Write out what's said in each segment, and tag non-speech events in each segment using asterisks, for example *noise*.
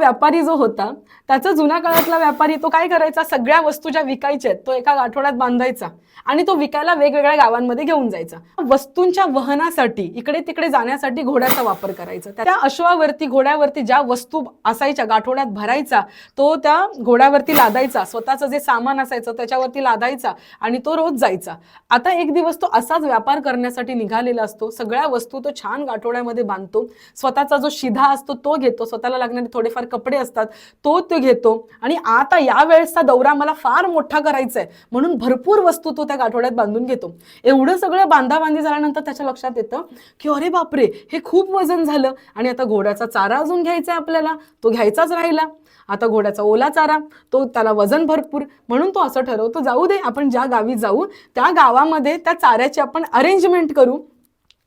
व्यापारी जो होता त्याचा जुन्या काळातला व्यापारी तो काय करायचा? सगळ्या वस्तू ज्या विकायच्या आहेत तो एका आठवड्यात बांधायचा आणि तो विकायला वेगवेगळ्या गावांमध्ये घेऊन जायचा. वस्तूंच्या वहनासाठी इकडे तिकडे जाण्यासाठी घोड्याचा वापर करायचा. त्या अश्वावरती घोड्यावरती ज्या वस्तू असायच्या गाठोड्यात भरायचा तो त्या घोड्यावरती लादायचा. स्वतःचं जे सामान असायचं त्याच्यावरती लादायचा आणि तो रोज जायचा. आता एक दिवस तो असाच व्यापार करण्यासाठी निघालेला असतो. सगळ्या वस्तू तो छान गाठोड्यामध्ये बांधतो. स्वतःचा जो शिधा असतो तो घेतो. स्वतःला लागणारे थोडेफार कपडे असतात तो तो घेतो. आणि आता या वेळेसचा दौरा मला फार मोठा करायचा आहे म्हणून भरपूर वस्तू तो त्या गाठोड्यात बांधून घेतो. एवढं सगळं बांधाबांधी झाल्यानंतर त्याच्या लक्षात येतं की अरे बापरे हे खूप वजन झालं. आणि आता घोड्याचा चारा अजून घ्यायचा आहे आपल्याला. तो घ्यायचाच राहिला. आता घोड्याचा ओला चारा तो त्याला वजन भरपूर. म्हणून तो असं ठरवतो जाऊ दे आपण ज्या गावी जाऊ त्या गावामध्ये त्या चाऱ्याची आपण अरेंजमेंट करू.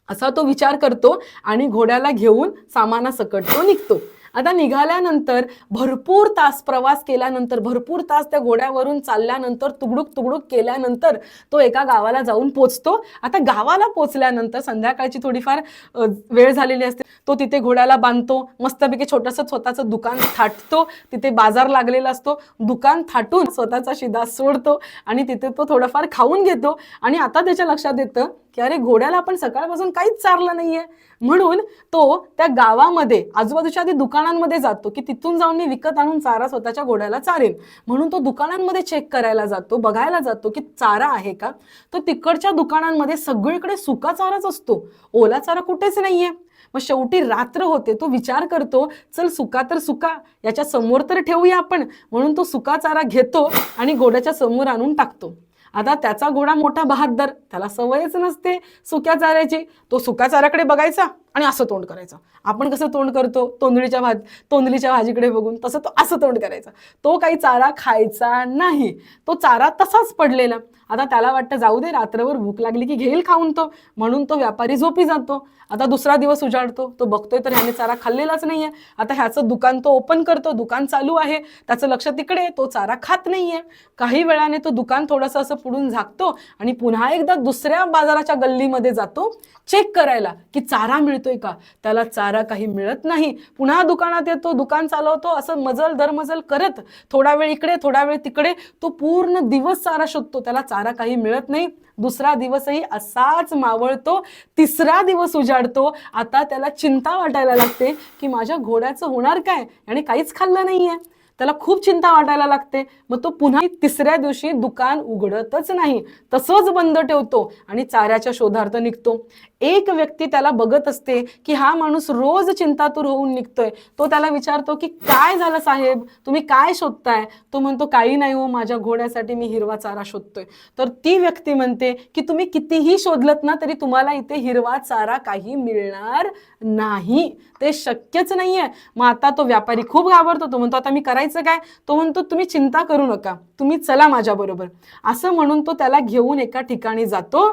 असा तो विचार करतो आणि घोड्याला घेऊन सामानासकट तो निघतो. आता निघाल्यानंतर भरपूर तास प्रवास केल्यानंतर भरपूर तास त्या घोड्यावरून चालल्यानंतर तुगडूक तुगडूक केल्यानंतर तो एका गावाला जाऊन पोचतो. आता गावाला पोचल्यानंतर संध्याकाळची थोडीफार वेळ झालेली असते. तो तिथे घोड्याला बांधतो. मस्तपैकी छोटंसं स्वतःचं दुकान थाटतो. तिथे बाजार लागलेला असतो. दुकान थाटून स्वतःचा शिदा सोडतो आणि तिथे तो थोडंफार खाऊन घेतो. आणि आता त्याच्या लक्षात येतं की अरे घोड्याला आपण सकाळपासून काहीच चारलं नाहीये. म्हणून तो त्या गावामध्ये आजूबाजूच्या आधी दुकान दुकानांमध्ये जातो की तिथून जाऊन मी विकत आणून चारा स्वतःच्या घोड्याला चारेन. म्हणून तो दुकानांमध्ये चेक करायला जातो बघायला जातो की चारा आहे का? तर तिकडच्या दुकानांमध्ये सगळीकडे सुका चाराच असतो. ओला चारा कुठेच नाहीये. मग शेवटी रात्र होते तो विचार करतो चल सुका तर सुका याच्या समोर तर ठेवूया आपण. म्हणून तो सुका चारा घेतो आणि घोड्याच्या समोर आणून टाकतो. आता त्याचा घोडा मोठा बहादर त्याला सवयच नसते सुक्या चाऱ्याची. तो सुका चाऱ्याकडे बघायचा. आणि असं तोंड करायचं. आपण कसं तोंड करतो? तोंदळीच्या भात तोंदलीच्या भाजीकडे बघून तसं तो असं तोंड करायचा. तो काही चारा खायचा नाही. तो चारा तसाच पडलेला. आता त्याला वाटतं जाऊ दे रात्रभर भूक लागली की घेईल खाऊन तो. म्हणून तो व्यापारी झोपी जातो. आता दुसरा दिवस उजाडतो. तो बघतोय तर ह्याने चारा खाल्लेलाच नाहीये. आता ह्याचं दुकान तो ओपन करतो. दुकान चालू आहे. त्याचं लक्ष तिकडे. तो चारा खात नाहीये. काही वेळाने तो दुकान थोडंसं असं पुढून झाकतो आणि पुन्हा एकदा दुसऱ्या बाजाराच्या गल्लीमध्ये जातो चेक करायला की चारा मिळतो मिळतोय का? त्याला चारा काही मिळत नाही. पुन्हा दुकानात येतो दुकान चालवतो असं मजल दरमजल करत थोडा वेळ इकडे थोडा वेळ तिकडे तो पूर्ण दिवस चारा शोधतो. त्याला चारा काही मिळत नाही. दुसरा दिवसही असाच मावळतो तिसरा दिवस उजाडतो. आता त्याला चिंता वाटायला लागते की माझ्या घोड्याचं होणार काय? आणि काहीच खाल्लं नाहीये. त्याला खूप चिंता वाटायला लागते. मग तो पुन्हा तिसऱ्या दिवशी दुकान उघडतच नाही. तसंच बंद ठेवतो आणि चाऱ्याच्या शोधार्थ निघतो. एक व्यक्ती त्याला बघत असते की हा माणूस रोज चिंतातूर होऊन निघतोय. तो त्याला विचारतो की काय झालं साहेब? तुम्ही काय शोधताय? तो म्हणतो काही नाही हो माझ्या घोड्यासाठी मी हिरवा चारा शोधतोय. तर ती व्यक्ती म्हणते की तुम्ही कितीही शोधलत ना तरी तुम्हाला इथे हिरवा चारा काही मिळणार नाही. ते शक्यच नाहीये. मग आता तो व्यापारी खूप घाबरतो. तो म्हणतो आता मी करायचं काय? तो म्हणतो तुम्ही चिंता करू नका. तुम्ही चला माझ्याबरोबर. असं म्हणून तो त्याला घेऊन एका ठिकाणी जातो.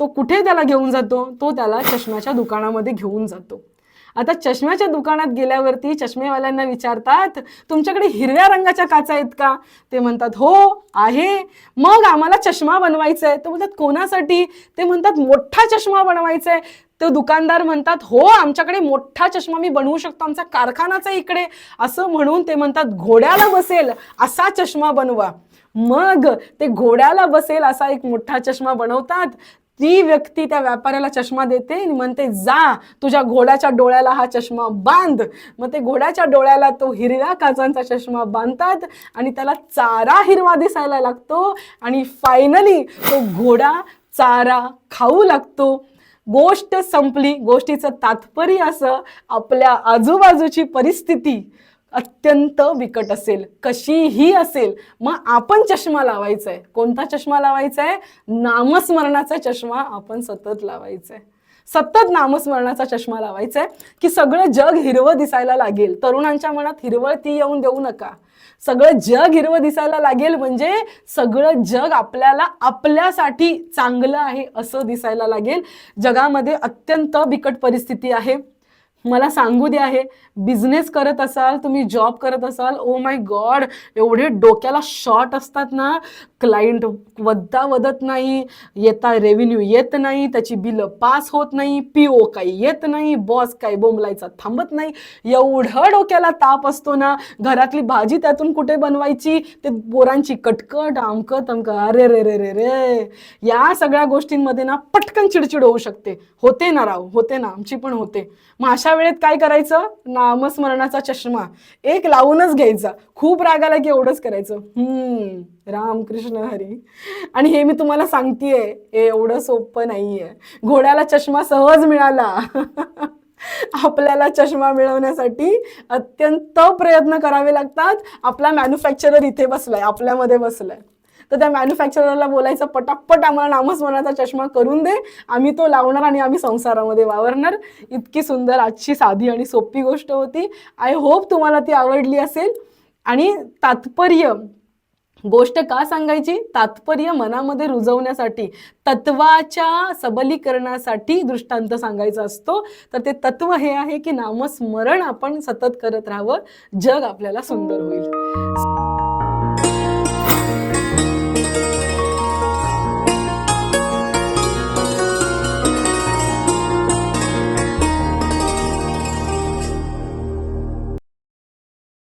तो कुठे त्याला घेऊन जातो? तो त्याला चष्म्याच्या दुकानामध्ये घेऊन जातो. आता चष्म्याच्या दुकानात गेल्यावरती चष्मेवाल्यांना विचारतात तुमच्याकडे हिरव्या रंगाच्या काचा आहेत का? ते म्हणतात हो आहे. मग आम्हाला चष्मा बनवायचा आहे ते म्हणतात कोणासाठी? ते म्हणतात मोठा चष्मा बनवायचा आहे तो दुकानदार म्हणतात हो आमच्याकडे मोठा चष्मा मी बनवू शकतो आमचा कारखानाचा इकडे. असं म्हणून ते म्हणतात घोड्याला बसेल असा चष्मा बनवा. मग ते घोड्याला बसेल असा एक मोठा चष्मा बनवतात. ती व्यक्ती त्या व्यापाऱ्याला चष्मा देते आणि म्हणते जा तुझ्या घोड्याच्या डोळ्याला हा चष्मा बांध. मग ते घोड्याच्या डोळ्याला तो हिरव्या काचांचा चष्मा बांधतात आणि त्याला चारा हिरवा दिसायला लागतो आणि फायनली तो घोडा चारा खाऊ लागतो. गोष्ट संपली गोष्टीचं तात्पर्य असं आपल्या आजूबाजूची परिस्थिती. अत्यंत बिकट असेल कशीही असेल मग आपण चष्मा लावायचा आहे कोणता चष्मा लावायचा आहे नामस्मरणाचा चष्मा आपण सतत लावायचा आहे सतत नामस्मरणाचा चष्मा लावायचा आहे की सगळं जग हिरवं दिसायला लागेल. तरुणांच्या मनात हिरवळ ती येऊन देऊ नका. सगळं जग हिरवं दिसायला लागेल म्हणजे सगळं जग आपल्याला आपल्यासाठी चांगलं आहे असं दिसायला लागेल. जगामध्ये अत्यंत बिकट परिस्थिती आहे. मला सांगू द्या हे बिझनेस करत असाल तुम्ही जॉब करत असाल ओ माय गॉड एवढे डोक्याला शॉर्ट असतात ना क्लायंट वद्दा वदत नाही येता रेव्हेन्यू येत नाही त्याची बिलं पास होत नाही पी ओ काही येत नाही बॉस काही बोंबलायचा थांबत नाही. एवढं डोक्याला ताप असतो ना घरातली भाजी त्यातून कुठे बनवायची? ते बोरांची कटकट आमकं तमकं अरे रे रे रे रे. या सगळ्या गोष्टींमध्ये ना पटकन चिडचिड होऊ शकते. होते ना राव होते ना आमची पण होते. मग अशा वेळेत काय करायचं? नामस्मरणाचा चष्मा. एक लावूनच घ्यायचा. खूप राग आला की एवढंच करायचं. हम्म रामकृष्ण हरी. आणि हे मी तुम्हाला सांगतेय हे एवढं सोपं नाहीये. घोड्याला चष्मा सहज मिळाला. *laughs* आपल्याला चष्मा मिळवण्यासाठी अत्यंत प्रयत्न करावे लागतात. आपला मॅन्युफॅक्चरर इथे बसलाय आपल्यामध्ये बसलाय. तर त्या मॅन्युफॅक्चररला बोलायचं पटापट आम्हाला नामस्मरणाचा चष्मा करून दे. आम्ही तो लावणार आणि आम्ही संसारामध्ये वावरणार. इतकी सुंदर आजची साधी आणि सोपी गोष्ट होती. आय होप तुम्हाला ती आवडली असेल. आणि तात्पर्य गोष्ट का सांगायची? तात्पर्य मनामध्ये रुजवण्यासाठी तत्वाच्या सबलीकरणासाठी दृष्टांत सांगायचा असतो. तर ते तत्व हे आहे की नामस्मरण आपण सतत करत राहावं. जग आपल्याला सुंदर होईल.